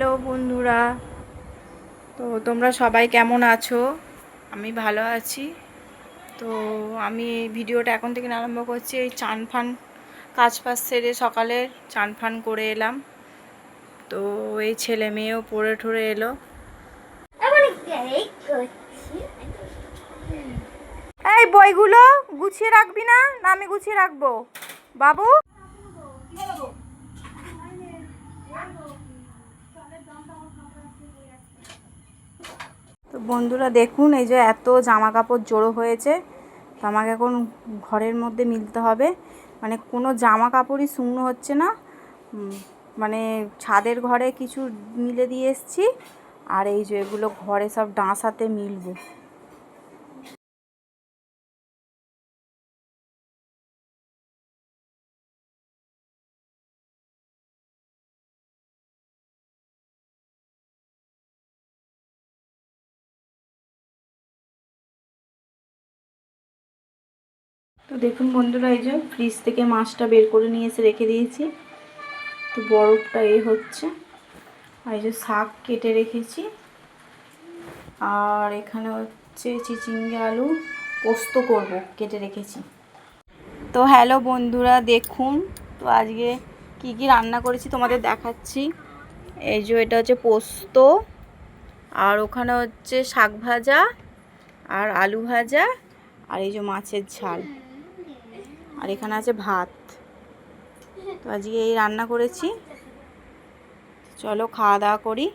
Hello বন্ধুরা। তো তোমরা সবাই কেমন আছো? আমি ভালো আছি। তো আমি ভিডিওটা এখন থেকে আরম্ভ করছি এই চান ফান কাজ ফাজ সেরে সকালে চান ফান করে এলাম। তো এই ছেলে মেয়েও পড়ে ঠরে এলো। এই বইগুলো গুছিয়ে রাখবি না? না, আমি গুছিয়ে রাখব। বাবু? বন্ধুরা দেখুন, এই যে এত জামা কাপড় জড়ো হয়েছে, তো আমাকে এখন ঘরের মধ্যে মিলতে হবে। মানে কোনো জামা কাপড়ই শুকনো হচ্ছে না। মানে ছাদের ঘরে কিছু মিলে দিয়ে এসছি, আর এই যে এগুলো ঘরে সব ডাঁসাতে মিলবে। তো দেখুন বন্ধুরা, এই যে ফ্রিজ থেকে মাছটা বের করে নিয়ে এসে রেখে দিয়েছি। তো বরফটা এ হচ্ছে। আর এই যে শাক কেটে রেখেছি। আর এখানে হচ্ছে চিচিঙ্গে আলু পোস্ত করব, কেটে রেখেছি। তো হ্যালো বন্ধুরা, দেখুন তো আজকে কি কি রান্না করেছি তোমাদের দেখাচ্ছি। এই যে এটা হচ্ছে পোস্ত, আর ওখানে হচ্ছে শাক ভাজা, আর আলু ভাজা, আর এই যে মাছের ঝাল। আর এখানে আছে ভাত। তো আজকে এই রান্না করেছি। চলো খাওয়া দাওয়া করি।